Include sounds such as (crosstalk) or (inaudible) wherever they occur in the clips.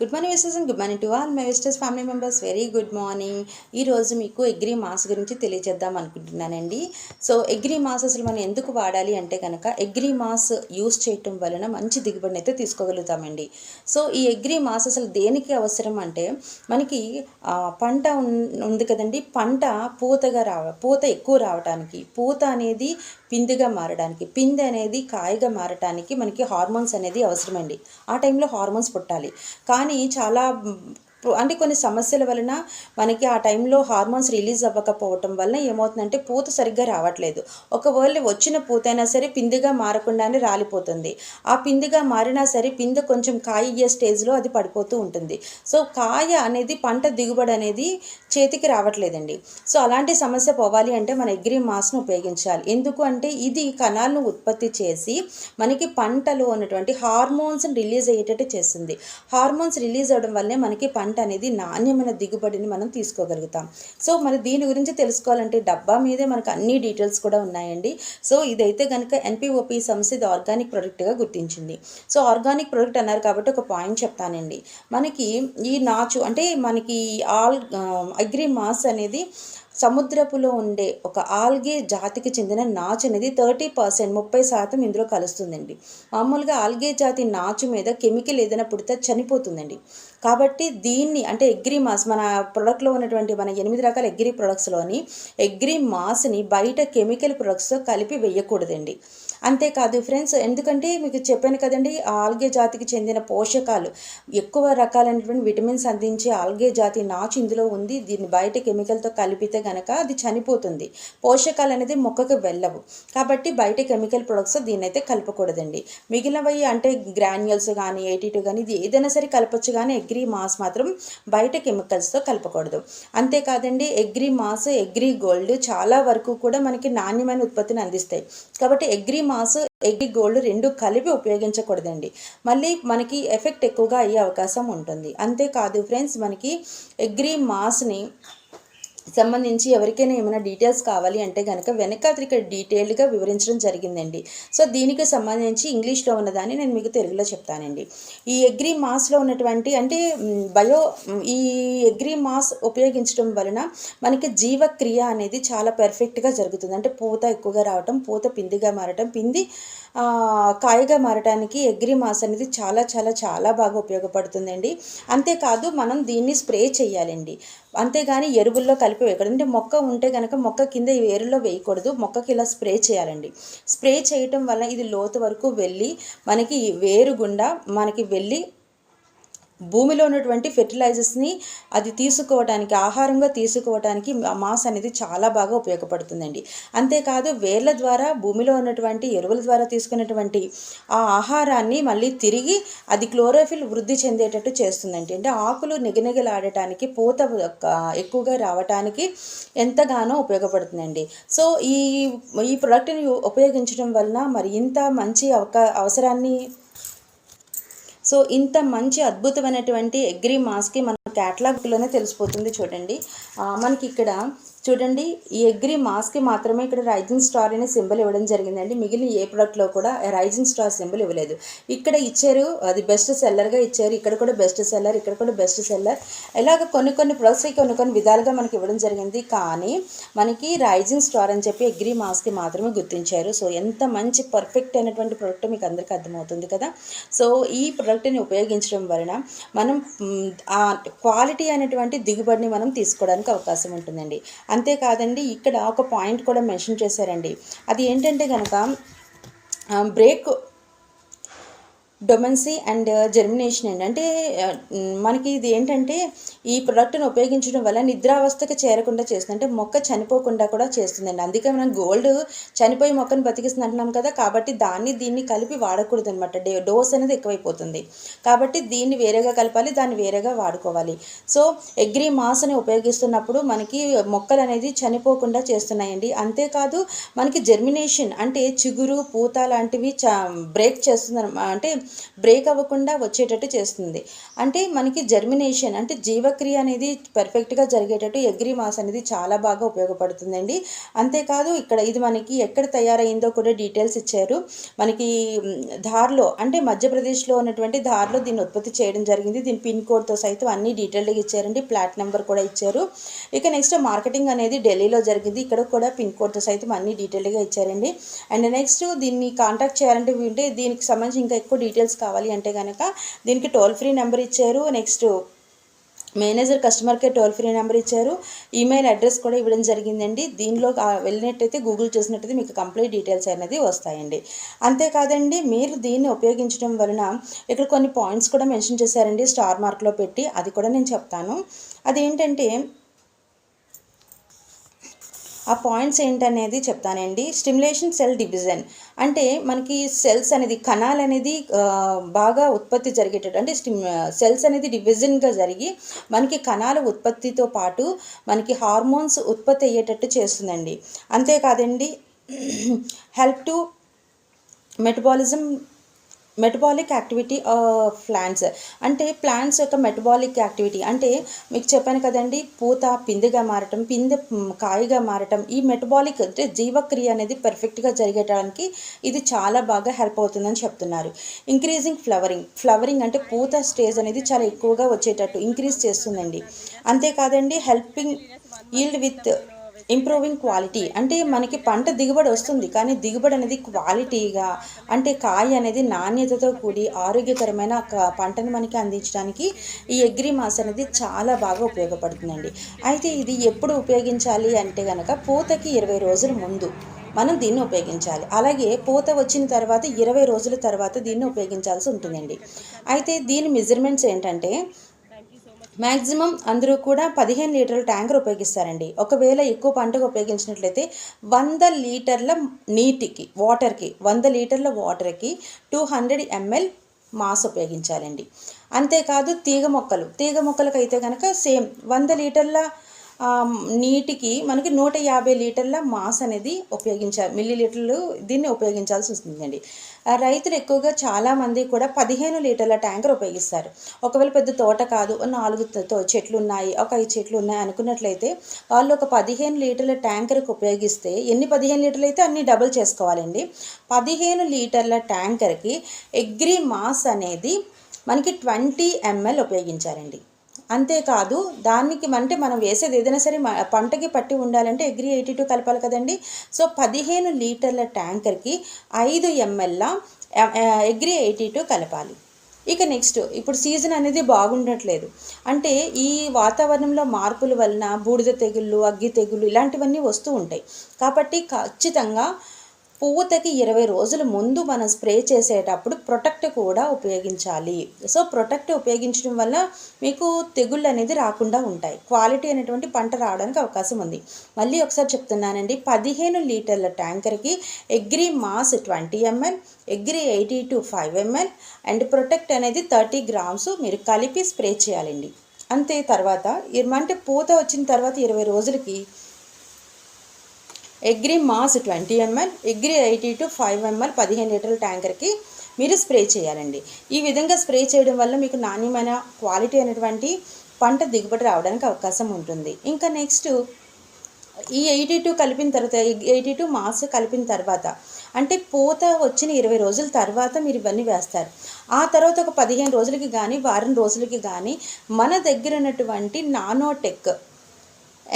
Good morning visitors and good morning to all my visitors family members very good morning ఈరోజు మీకు agree mass గురించి తెలియజేద్దాం అనుకుంటున్నానండి. So agree mass అసలు మనం ఎందుకు వాడాలి అంటే కనుక ఎగ్రీ మాస్ యూస్ చేయటం వలన మంచి దిగుబడిని అయితే తీసుకోగలుగుతామండి. సో ఈ ఎగ్రీ మాస్ అసలు దేనికి అవసరం అంటే మనకి పంట ఉంది కదండి. పంట పూతగా రావ పూత ఎక్కువ రావడానికి పూత అనేది పిందిగా మారడానికి పింది అనేది కాయగా మారడానికి మనకి హార్మోన్స్ అనేది అవసరమండి. ఆ టైంలో హార్మోన్స్ పుట్టాలి. కానీ కానీ చాలా అంటే కొన్ని సమస్యల వలన మనకి ఆ టైంలో హార్మోన్స్ రిలీజ్ అవ్వకపోవటం వలన ఏమవుతుందంటే పూత సరిగ్గా రావట్లేదు. ఒకవేళ వచ్చిన పూత అయినా సరే పిందిగా మారకుండానే రాలిపోతుంది. ఆ పిందిగా మారినా సరే పిందె కొంచెం కాయ ఇయ్యే స్టేజ్లో అది పడిపోతూ ఉంటుంది. సో కాయ అనేది పంట దిగుబడి అనేది చేతికి రావట్లేదండి. సో అలాంటి సమస్య పోవాలి అంటే మన ఎగ్రీ మాస్ను ఉపయోగించాలి. ఎందుకు అంటే ఇది కణాలను ఉత్పత్తి చేసి మనకి పంటలో ఉన్నటువంటి హార్మోన్స్ రిలీజ్ అయ్యేటట్టు చేస్తుంది. హార్మోన్స్ రిలీజ్ అవ్వడం వల్లే మనకి పంట అనేది నాణ్యమైన దిగుబడిని మనం తీసుకోగలుగుతాం. సో మరి దీని గురించి తెలుసుకోవాలంటే డబ్బా మీదే మనకు అన్ని డీటెయిల్స్ కూడా ఉన్నాయండి. సో ఇదైతే కనుక ఎన్పిఓపి సంస్థ ఇది ఆర్గానిక్ ప్రోడక్ట్గా గుర్తించింది. సో ఆర్గానిక్ ప్రోడక్ట్ అన్నారు కాబట్టి ఒక పాయింట్ చెప్తానండి. మనకి ఈ నాచు అంటే మనకి ఆల్ అగ్రి మాస్ అనేది సముద్రపులో ఉండే ఒక ఆల్గే జాతికి చెందిన నాచు అనేది థర్టీ పర్సెంట్ ముప్పై శాతం ఇందులో కలుస్తుందండి. మామూలుగా ఆల్గే జాతి నాచు మీద కెమికల్ ఏదైనా పుడితే చనిపోతుందండి. కాబట్టి దీన్ని అంటే ఎగ్రీ మాస్ మన ప్రొడక్ట్లో ఉన్నటువంటి మన ఎనిమిది రకాల ఎగ్రీ ప్రొడక్ట్స్లోని ఎగ్రీ మాస్ని బయట కెమికల్ ప్రొడక్ట్స్తో కలిపి వేయకూడదండి. అంతేకాదు ఫ్రెండ్స్ ఎందుకంటే మీకు చెప్పాను కదండి ఆల్గే జాతికి చెందిన పోషకాలు ఎక్కువ రకాలైనటువంటి విటమిన్స్ అందించే ఆల్గే జాతి నాచు ఇందులో ఉంది. దీన్ని బయట కెమికల్తో కలిపితే కనుక అది చనిపోతుంది. పోషకాలు అనేది మొక్కకు వెళ్ళవు. కాబట్టి బయట కెమికల్ ప్రొడక్ట్స్ దీన్ని అయితే కలపకూడదండి. మిగిలినవి అంటే గ్రాన్యుల్స్ కానీ ఎయిటీ కానీ ఇది ఏదైనా సరే కలపచ్చు కానీ ఎగ్రీ మాస్ మాత్రం బయట కెమికల్స్తో కలపకూడదు. అంతేకాదండి ఎగ్రీ మాస్ ఎగ్రీ గోల్డ్ చాలా వరకు కూడా మనకి నాణ్యమైన ఉత్పత్తిని అందిస్తాయి. కాబట్టి ఎగ్రీ మాస్ ఎగ్రీ గోల్డ్ రెండు కలిపి ఉపయోగించకూడదండి. మళ్ళీ మనకి ఎఫెక్ట్ ఎక్కువగా అయ్యే అవకాశం ఉంటుంది. అంతేకాదు ఫ్రెండ్స్ మనకి ఎగ్రీ మాస్ని సంబంధించి ఎవరికైనా ఏమైనా డీటెయిల్స్ కావాలి అంటే కనుక వెనకాత్రిక డీటెయిల్డ్గా వివరించడం జరిగిందండి. సో దీనికి సంబంధించి ఇంగ్లీష్లో ఉన్నదాన్ని నేను మీకు తెలుగులో చెప్తానండి. ఈ అగ్రి మాస్లో ఉన్నటువంటి అంటే బయో ఈ అగ్రి మాస్ ఉపయోగించడం వలన మనకి జీవక్రియ అనేది చాలా పెర్ఫెక్ట్గా జరుగుతుంది. అంటే పూత ఎక్కువగా రావటం పూత పిందిగా మారటం పింది కాయగా మారటానికి ఎగ్రి మాస్ అనేది చాలా చాలా చాలా బాగా ఉపయోగపడుతుందండి. అంతేకాదు మనం దీన్ని స్ప్రే చేయాలండి. అంతేగాని ఎరువుల్లో కలిపి వేయకూడదు. అంటే మొక్క ఉంటే కనుక మొక్క కింద ఈ వేరులో వేయకూడదు. మొక్కకి ఇలా స్ప్రే చేయాలండి. స్ప్రే చేయటం వల్ల ఇది లోతు వరకు వెళ్ళి మనకి ఈ వేరు గుండా మనకి వెళ్ళి భూమిలో ఉన్నటువంటి ఫెర్టిలైజర్స్ని అది తీసుకోవటానికి ఆహారంగా తీసుకోవటానికి మాస్ అనేది చాలా బాగా ఉపయోగపడుతుందండి. అంతేకాదు వేర్ల ద్వారా భూమిలో ఉన్నటువంటి ఎరువుల ద్వారా తీసుకున్నటువంటి ఆ ఆహారాన్ని మళ్ళీ తిరిగి అది క్లోరోఫిల్ వృద్ధి చెందేటట్టు చేస్తుందండి. అంటే ఆకులు నిగనిగలాడటానికి పూత ఎక్కువగా రావటానికి ఎంతగానో ఉపయోగపడుతుందండి. సో ఈ ఈ ప్రోడక్ట్ని ఉపయోగించడం వలన మరి ఇంత మంచి అవకా అవసరాన్ని సో ఇంత మంచి అద్భుతమైనటువంటి ఎగ్రీ మాస్కి మన క్యాటలాగ్లోనే తెలిసిపోతుంది చూడండి. మనకి ఇక్కడ చూడండి ఈ ఎగ్రీ మాస్కి మాత్రమే ఇక్కడ రైజింగ్ స్టార్ అనే సింబల్ ఇవ్వడం జరిగిందండి. మిగిలిన ఏ ప్రోడక్ట్లో కూడా రైజింగ్ స్టార్ సింబల్ ఇవ్వలేదు. ఇక్కడ ఇచ్చారు అది బెస్ట్ సెల్లర్గా ఇచ్చారు ఇక్కడ కూడా బెస్ట్ సెల్లర్ ఇక్కడ కూడా బెస్ట్ సెల్లర్ ఇలాగ కొన్ని కొన్ని ప్రొడక్ట్స్కి కొన్ని కొన్ని విధాలుగా మనకి ఇవ్వడం జరిగింది. కానీ మనకి రైజింగ్ స్టార్ అని చెప్పి ఎగ్రీ మాస్కి మాత్రమే గుర్తించారు. సో ఎంత మంచి పర్ఫెక్ట్ అయినటువంటి ప్రోడక్ట్ మీకు అందరికీ అర్థమవుతుంది కదా. సో ఈ ప్రోడక్ట్ని ఉపయోగించడం వలన మనం క్వాలిటీ అనేటువంటి దిగుబడిని మనం తీసుకోవడానికి అవకాశం ఉంటుందండి. అంతేకాదండి ఇక్కడ ఒక పాయింట్ కూడా మెన్షన్ చేశారండి. అది ఏంటంటే కనుక break dormancy and uh, germination అండి. అంటే uh, మనకి ఇది ఏంటంటే ఈ ప్రొడక్ట్ని ఉపయోగించడం వల్ల నిద్రావస్థకి చేరకుండా చేస్తుంది. అంటే మొక్క చనిపోకుండా కూడా చేస్తుందండి. అందుకే మనం గోల్డ్ చనిపోయి మొక్కను బతికిస్తుంది అంటున్నాం కదా కాబట్టి దాన్ని దీన్ని కలిపి వాడకూడదు అనమాట డోస్ అనేది ఎక్కువైపోతుంది. కాబట్టి దీన్ని వేరేగా కలపాలి దాన్ని వేరేగా వాడుకోవాలి. సో ఎగ్రీ మాస్ని ఉపయోగిస్తున్నప్పుడు మనకి మొక్కలు అనేది చనిపోకుండా చేస్తున్నాయండి. అంతేకాదు మనకి జెర్మినేషన్ అంటే చిగురు పూత లాంటివి చ బ్రేక్ చేస్తుంది అంటే బ్రేక్ అవ్వకుండా వచ్చేటట్టు చేస్తుంది. అంటే మనకి జర్మినేషన్ అంటే జీవక్రియ అనేది పర్ఫెక్ట్గా జరిగేటట్టు ఎగ్రీ మాస్ అనేది చాలా బాగా ఉపయోగపడుతుందండి. అంతేకాదు ఇక్కడ ఇది మనకి ఎక్కడ తయారైందో కూడా డీటెయిల్స్ ఇచ్చారు. మనకి ధార్లో అంటే మధ్యప్రదేశ్లో ఉన్నటువంటి ధార్లో దీన్ని ఉత్పత్తి చేయడం జరిగింది. దీని పిన్ కోడ్తో సైతం అన్ని డీటెయిల్డ్గా ఇచ్చారండి. ప్లాట్ నెంబర్ కూడా ఇచ్చారు. ఇక నెక్స్ట్ మార్కెటింగ్ అనేది ఢిల్లీలో జరిగింది. ఇక్కడ కూడా పిన్ కోడ్తో సైతం అన్ని డీటెయిల్డ్గా ఇచ్చారండి. అండ్ నెక్స్ట్ దీన్ని కాంటాక్ట్ చేయాలంటే దీనికి సంబంధించి ఇంకా ఎక్కువ డీటెయిల్స్ డీటెయిల్స్ కావాలి అంటే కనుక దీనికి టోల్ ఫ్రీ నెంబర్ ఇచ్చారు. Next manager customer care toll free number ఇచ్చారు. ఈమెయిల్ అడ్రస్ కూడా ఇవ్వడం జరిగిందండి. దీనిలో వెళ్ళినట్టయితే గూగుల్ చేసినట్టయితే మీకు కంప్లీట్ డీటెయిల్స్ అనేది వస్తాయండి. అంతేకాదండి మీరు దీన్ని ఉపయోగించడం వలన ఇక్కడ కొన్ని పాయింట్స్ కూడా మెన్షన్ చేశారండి స్టార్ మార్క్లో పెట్టి. అది కూడా నేను చెప్తాను. అదేంటంటే ఆ పాయింట్స్ ఏంటనేది చెప్తానండి. స్టిమ్యులేషన్ సెల్ డివిజన్ అంటే మనకి సెల్స్ అనేది కణాలు అనేది బాగా ఉత్పత్తి జరిగేటట్టు అంటే స్టిమ్ సెల్స్ అనేది డివిజన్గా జరిగి మనకి కణాల ఉత్పత్తితో పాటు మనకి హార్మోన్స్ ఉత్పత్తి అయ్యేటట్టు చేస్తుందండి. అంతేకాదండి (clears throat) help to metabolism metabolic activity plants అంటే ప్లాంట్స్ యొక్క మెటబాలిక్ యాక్టివిటీ అంటే మీకు చెప్పాను కదండి పూత పిందెగా మారటం పిందె కాయగా మారటం ఈ మెటబాలిక్ అంటే జీవక్రియ అనేది పర్ఫెక్ట్గా జరిగేటానికి ఇది చాలా బాగా హెల్ప్ అవుతుందని చెప్తున్నారు. ఇంక్రీజింగ్ ఫ్లవరింగ్ ఫ్లవరింగ్ అంటే పూత స్టేజ్ అనేది చాలా ఎక్కువగా వచ్చేటట్టు ఇంక్రీజ్ చేస్తుందండి. అంతేకాదండి helping yield with improving quality అంటే మనకి పంట దిగుబడి వస్తుంది కానీ దిగుబడి అనేది క్వాలిటీగా అంటే కాయ అనేది నాణ్యతతో కూడి ఆరోగ్యకరమైన పంటను మనకి అందించడానికి ఈ అగ్రి మాస్ అనేది చాలా బాగా ఉపయోగపడుతుందండి. అయితే ఇది ఎప్పుడు ఉపయోగించాలి అంటే కనుక పూతకి ఇరవై రోజుల ముందు మనం దీన్ని ఉపయోగించాలి. అలాగే పూత వచ్చిన తర్వాత ఇరవై రోజుల తర్వాత దీన్ని ఉపయోగించాల్సి ఉంటుందండి. అయితే దీని మెజర్మెంట్స్ ఏంటంటే మ్యాక్సిమం అందరూ కూడా పదిహేను లీటర్ల ట్యాంకర్ ఉపయోగిస్తారండి. ఒకవేళ ఎక్కువ పంటకు ఉపయోగించినట్లయితే వంద లీటర్ల నీటికి వాటర్కి వంద లీటర్ల వాటర్కి టూ హండ్రెడ్ ఎంఎల్ మాస్ ఉపయోగించాలండి. అంతేకాదు తీగ మొక్కలు తీగ మొక్కలకు అయితే కనుక సేమ్ వంద లీటర్ల నీటికి మనకి నూట యాభై లీటర్ల మాస్ అనేది ఉపయోగించాలి మిల్లీ లీటర్లు దీన్ని ఉపయోగించాల్సి వస్తుందండి. రైతులు ఎక్కువగా చాలామంది కూడా పదిహేను లీటర్ల ట్యాంకర్ ఉపయోగిస్తారు. ఒకవేళ పెద్ద తోట కాదు నాలుగు తో- చెట్లు ఉన్నాయి ఒక ఐదు చెట్లు ఉన్నాయి అనుకున్నట్లయితే వాళ్ళు ఒక పదిహేను లీటర్ల ట్యాంకర్కి ఉపయోగిస్తే ఎన్ని పదిహేను లీటర్లు అయితే అన్ని డబుల్ చేసుకోవాలండి. పదిహేను లీటర్ల ట్యాంకర్కి ఎగ్రీ మాస్ అనేది మనకి ట్వంటీ ఎంఎల్ ఉపయోగించాలండి అంతేకాదు దానికి అంటే మనం వేసేది ఏదైనా సరే మ- పంటకి పట్టి ఉండాలంటే అగ్రి ఎయిటీ టూ కలపాలి కదండి. సో పదిహేను లీటర్ల ట్యాంకర్కి ఐదు ఎంఎల్ల అగ్రి ఎయిటీ టూ కలపాలి. ఇక నెక్స్ట్ ఇప్పుడు సీజన్ అనేది బాగుండట్లేదు. అంటే ఈ వాతావరణంలో మార్పుల వలన బూడిద తెగుళ్ళు అగ్గి తెగుళ్ళు ఇలాంటివన్నీ వస్తూ ఉంటాయి. కాబట్టి ఖచ్చితంగా పువ్వుతకి ఇరవై రోజుల ముందు మనం స్ప్రే చేసేటప్పుడు ప్రొటెక్ట్ కూడా ఉపయోగించాలి. సో ప్రొటెక్ట్ ఉపయోగించడం వల్ల మీకు తెగుళ్ళు అనేది రాకుండా ఉంటాయి. క్వాలిటీ అనేటువంటి పంట రావడానికి అవకాశం ఉంది. మళ్ళీ ఒకసారి చెప్తున్నానండి. పదిహేను లీటర్ల ట్యాంకర్కి agri mass twenty ML agri eighty two five ML and protect అనేది థర్టీ గ్రామ్స్ మీరు కలిపి స్ప్రే చేయాలండి. అంతే తర్వాత అంటే పూత వచ్చిన తర్వాత ఇరవై రోజులకి agri mass twenty ML agri eighty two five ML పదిహేను లీటర్ల ట్యాంకర్కి మీరు స్ప్రే చేయాలండి. ఈ విధంగా స్ప్రే చేయడం వల్ల మీకు నాణ్యమైన క్వాలిటీ అనేటువంటి పంట దిగుబడి రావడానికి అవకాశం ఉంటుంది. ఇంకా నెక్స్ట్ ఈ ఎయిటీ టూ కలిపిన తర్వాత ఎయిటీ టూ మాస్ కలిపిన తర్వాత అంటే పూత వచ్చిన ఇరవై రోజుల తర్వాత మీరు ఇవన్నీ వేస్తారు. ఆ తర్వాత ఒక పదిహేను రోజులకి కానీ వారం రోజులకి కానీ మన దగ్గర ఉన్నటువంటి nanotech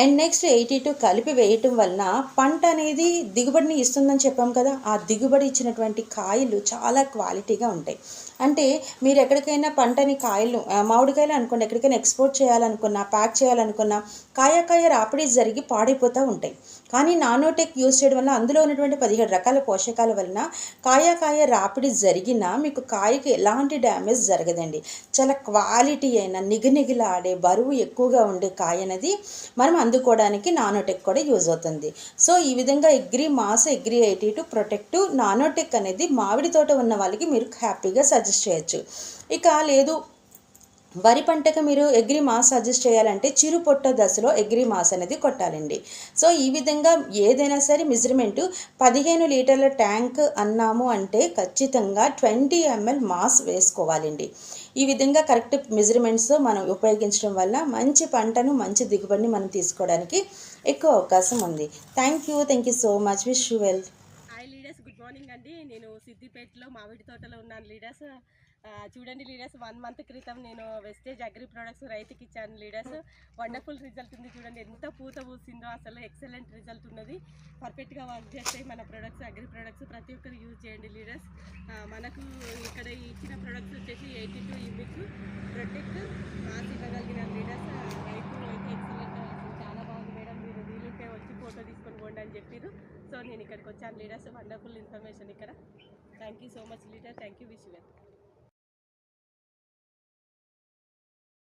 and next eighty two కలిపి వేయటం వలన పంట అనేది దిగుబడిని ఇస్తుందని చెప్పాం కదా. ఆ దిగుబడి ఇచ్చినటువంటి కాయలు చాలా క్వాలిటీగా ఉంటాయి. అంటే మీరు ఎక్కడికైనా పంటని కాయలు మామిడికాయలు అనుకోండి ఎక్కడికైనా ఎక్స్పోర్ట్ చేయాలనుకున్నా ప్యాక్ చేయాలనుకున్నా కాయ కాయ రాపిడి జరిగి పాడైపోతూ ఉంటాయి. కానీ నానోటెక్ యూస్ చేయడం వల్ల అందులో ఉన్నటువంటి పదిహేడు రకాల పోషకాల వలన కాయ కాయ రాపిడి జరిగినా మీకు కాయకి ఎలాంటి డ్యామేజ్ జరగదండి. చాలా క్వాలిటీ అయిన నిగనిగిలాడే బరువు ఎక్కువగా ఉండే కాయ అనేది మనం అందుకోవడానికి నానోటెక్ కూడా యూజ్ అవుతుంది. సో ఈ విధంగా agri mass agri eighty two protect nanotech అనేది మామిడి తోట ఉన్న వాళ్ళకి మీరు హ్యాపీగా సజెస్ట్ చేయొచ్చు. ఇక లేదు వరి పంటకు మీరు ఎగ్రి మాస్ సజెస్ట్ చేయాలంటే చిరు పొట్ట దశలో ఎగ్రి మాస్ అనేది కొట్టాలండి. సో ఈ విధంగా ఏదైనా సరే మెజర్మెంట్ పదిహేను లీటర్ల ట్యాంక్ అన్నాము అంటే ఖచ్చితంగా ట్వంటీ ఎంఎల్ మాస్ వేసుకోవాలండి. ఈ విధంగా కరెక్ట్ మెజర్మెంట్స్ మనం ఉపయోగించడం వల్ల మంచి పంటను మంచి దిగుబడిని మనం తీసుకోవడానికి ఎక్కువ అవకాశం ఉంది. Thank you thank you so much wish you well hi leaders good morning అండి. నేను సిద్దిపేటలో మామిడి తోటలో ఉన్నాను లీడర్స్ చూడండి లీడర్స్ వన్ మంత్ క్రితం నేను వెస్టేజ్ అగ్రి ప్రొడక్ట్స్ రైతుకి ఇచ్చాను లీడర్స్. వండర్ఫుల్ రిజల్ట్ ఉంది చూడండి. ఎంత పూత పూసిందో అసలు ఎక్సలెంట్ రిజల్ట్ ఉన్నది. పర్ఫెక్ట్గా వర్క్ చేస్తాయి మన ప్రొడక్ట్స్ అగ్రి ప్రొడక్ట్స్ ప్రతి ఒక్కరు యూజ్ చేయండి లీడర్స్. మనకు ఇక్కడ ఇచ్చిన ప్రొడక్ట్స్ వచ్చేసి ఎయిటీ టూ ఇమిక్స్ ప్రొటెక్ట్ మాస్ ఇవ్వగలిగిన లీడర్స్ రైతు అయితే ఎక్సలెంట్ చాలా బాగుంది మేడం. మీరు వీలుంటే వచ్చి ఫోటో తీసుకొని పోండి అని చెప్పారు సో నేను ఇక్కడికి వచ్చాను లీడర్స్. వండర్ఫుల్ ఇన్ఫర్మేషన్ ఇక్కడ. Thank you so much leader. Thank you wish well